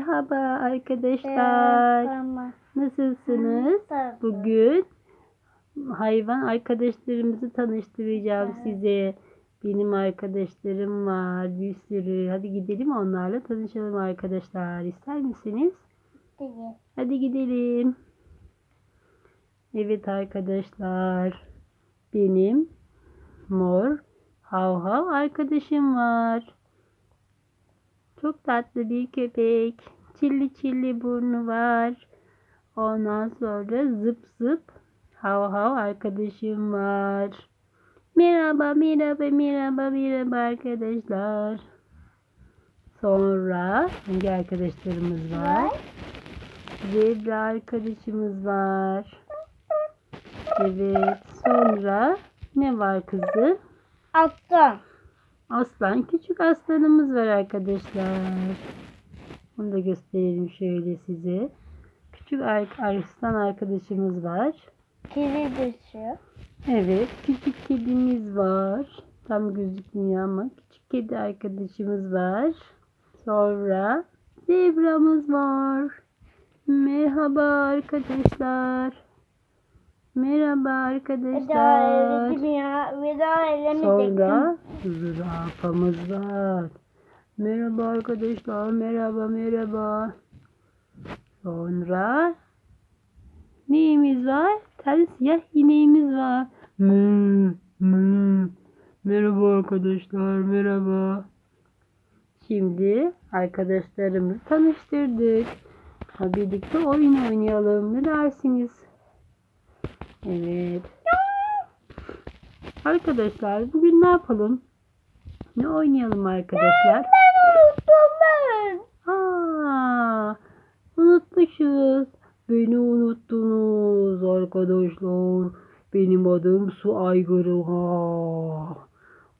Merhaba arkadaşlar. Tamam. Nasılsınız? Bugün hayvan arkadaşlarımızı tanıştıracağım size. Benim arkadaşlarım var bir sürü. Hadi gidelim onlarla tanışalım arkadaşlar. İster misiniz? Değil. Hadi gidelim. Evet arkadaşlar. Benim mor hav hav arkadaşım var. Çok tatlı bir köpek. Çilli çilli burnu var. Ondan sonra zıp zıp hav hav arkadaşım var. Merhaba merhaba merhaba merhaba arkadaşlar. Sonra hangi arkadaşlarımız var? Zebra arkadaşımız var. Evet. Sonra ne var kızı? Aslan. Aslan. Küçük aslanımız var arkadaşlar. Onu da gösterelim şöyle size. Küçük aslan arkadaşımız var. Kedi düşüyor. Evet. Küçük kedimiz var. Tam gözükmüyor ama küçük kedi arkadaşımız var. Sonra zebramız var. Merhaba arkadaşlar. Merhaba Veda arkadaşlar. edemedim ya. Veda edemeyecektim. Sonra zürafamız var. Merhaba arkadaşlar. Merhaba merhaba. Sonra neyimiz var? Ters siyah ineğimiz var. Mü, mü. Merhaba arkadaşlar. Merhaba. Şimdi arkadaşlarımızı tanıştırdık. Ha, birlikte oyun oynayalım. Ne dersiniz? Evet. Arkadaşlar bugün ne yapalım? Ne oynayalım arkadaşlar? Ben ben. Aa, unutmuşuz. Beni unuttunuz arkadaşlar. Benim adım Su Aygırı. Ha.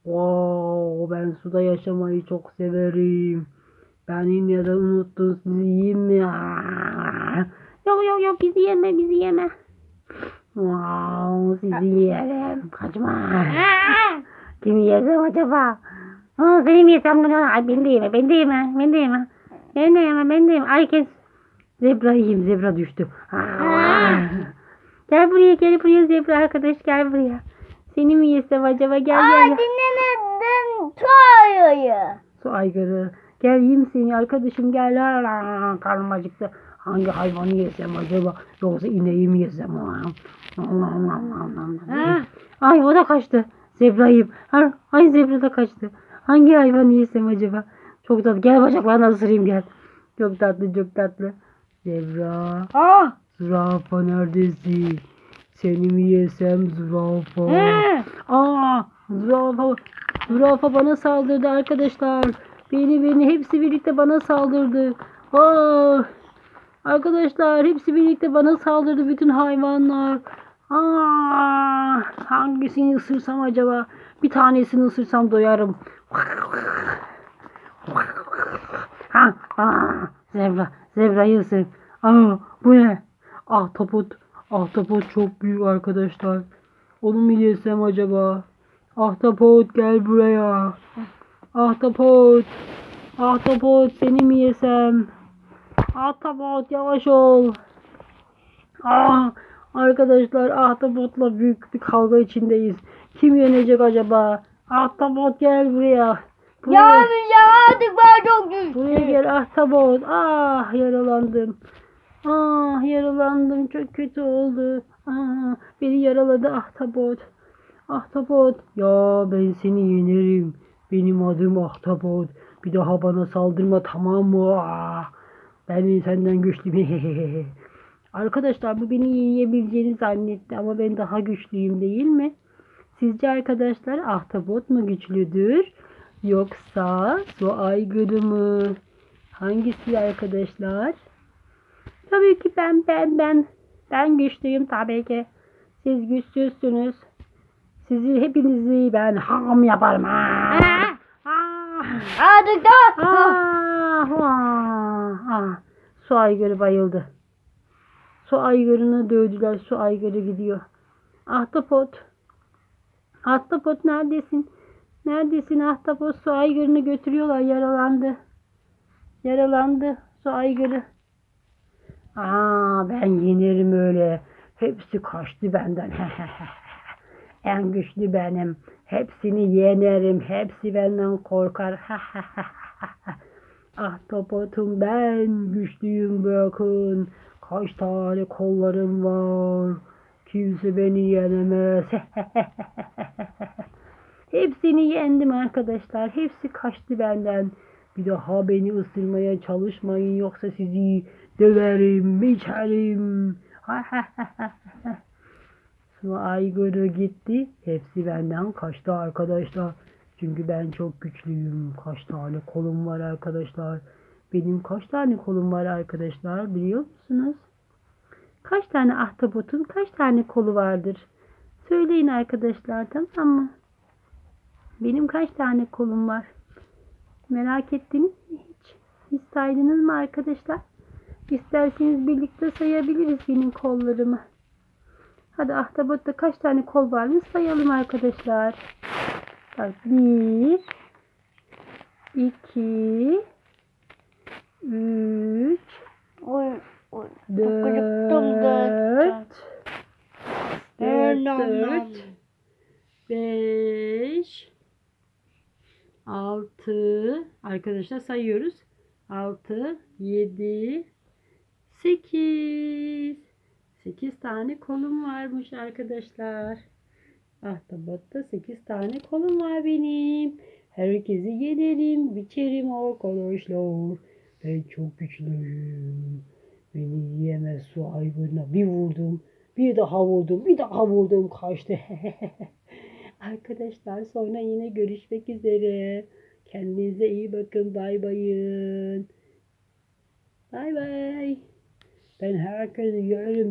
Wow, ben suda yaşamayı çok severim. Beni neden unuttun sizi yiyeyim mi? Yok yok yok bizi yeme bizi yeme. Wow, sizi yerim. Kaçma. Aa! Kimi yesem acaba? Aa, seni mi yesem bunu? Ay beni de yeme, beni de yeme, beni de yeme. Beni de yeme, beni de yeme. Ay kes. Zebra yiyeyim, zebra düştü. Aa. Gel buraya, gel buraya zebra arkadaş, gel buraya. Seni mi yesem acaba? Gel Aa gel. gel. dinlemedim. Tuğayı. Su aygırı. Gel yiyeyim seni arkadaşım gel. Karnım acıktı. Hangi hayvanı yesem acaba? Yoksa ineği mi yesem? Ha. Ay o da kaçtı. Zebrayım. Ay zebra da kaçtı. Hangi hayvanı yesem acaba? Çok tatlı. Gel bacaklarına ısırayım gel. Çok tatlı çok tatlı. Zebra. Ah. Zürafa neredesin? Seni mi yesem zürafa? Hı. Aa, zürafa, zürafa bana saldırdı arkadaşlar. Beni beni hepsi birlikte bana saldırdı. Aa, arkadaşlar hepsi birlikte bana saldırdı bütün hayvanlar. Aa, hangisini ısırsam acaba? Bir tanesini ısırsam doyarım. Ha, aa, zebra, zebrayı ısır. Aa, bu ne? Ahtapot, ahtapot çok büyük arkadaşlar. Onu mu yesem acaba? Ahtapot gel buraya. Ahtapot. Ahtapot seni mi yesem? Ahtapot yavaş ol. Aa, arkadaşlar ahtapotla büyük bir kavga içindeyiz. Kim yenecek acaba? Ahtapot gel buraya. Buraya, Ya ya ben çok buraya düştüm. gel ahtapot. Ah yaralandım. Ah yaralandım çok kötü oldu. Ah, beni yaraladı ahtapot. Ahtapot. Ya ben seni yenerim. Benim adım Ahtapot. Bir daha bana saldırma tamam mı? Ah, ben senden güçlüyüm. Arkadaşlar bu beni yiyebileceğini zannetti ama ben daha güçlüyüm değil mi? Sizce arkadaşlar ahtapot mu güçlüdür? Yoksa su aygırı mı? Hangisi arkadaşlar? Tabii ki ben ben ben. Ben güçlüyüm tabii ki. Siz güçsüzsünüz. Sizi hepinizi ben ham yaparım. Ah! Aa. Ah! Artık da. Ah! Ah! Su aygırı bayıldı. Su aygırını dövdüler. Su aygırı gidiyor. Ahtapot. Ahtapot neredesin? Neredesin ahtapot? Su aygırını götürüyorlar. Yaralandı. Yaralandı. Su aygırı. Aa ben yenerim öyle. Hepsi kaçtı benden. en güçlü benim. Hepsini yenerim. Hepsi benden korkar. ah topotum ben güçlüyüm bakın. Kaç tane kollarım var. Kimse beni yenemez. Hepsini yendim arkadaşlar. Hepsi kaçtı benden. Bir daha beni ısırmaya çalışmayın yoksa sizi döverim, biçerim. Su aygırı gitti. Hepsi benden kaçtı arkadaşlar. Çünkü ben çok güçlüyüm. Kaç tane kolum var arkadaşlar. Benim kaç tane kolum var arkadaşlar biliyor musunuz? Kaç tane ahtapotun kaç tane kolu vardır? Söyleyin arkadaşlar tamam mı? Benim kaç tane kolum var? Merak ettiniz mi hiç? Hiç saydınız mı arkadaşlar? İsterseniz birlikte sayabiliriz benim kollarımı. Hadi ahtapotta kaç tane kol varmış sayalım arkadaşlar. Bak bir, iki, üç, Oy, oy. dört, dört, dört, beş, altı. Arkadaşlar sayıyoruz. Altı, yedi, sekiz. Sekiz tane kolum varmış arkadaşlar. Ahtapotta sekiz tane kolum var benim. Herkesi yenerim, biçerim arkadaşlar. Ben çok güçlüyüm. Beni yiyemez su aygırına. Bir vurdum, bir daha vurdum, bir daha vurdum kaçtı. Arkadaşlar sonra yine görüşmek üzere. Kendinize iyi bakın. Bay bayın. Bay bay. Ben herkesi yerim.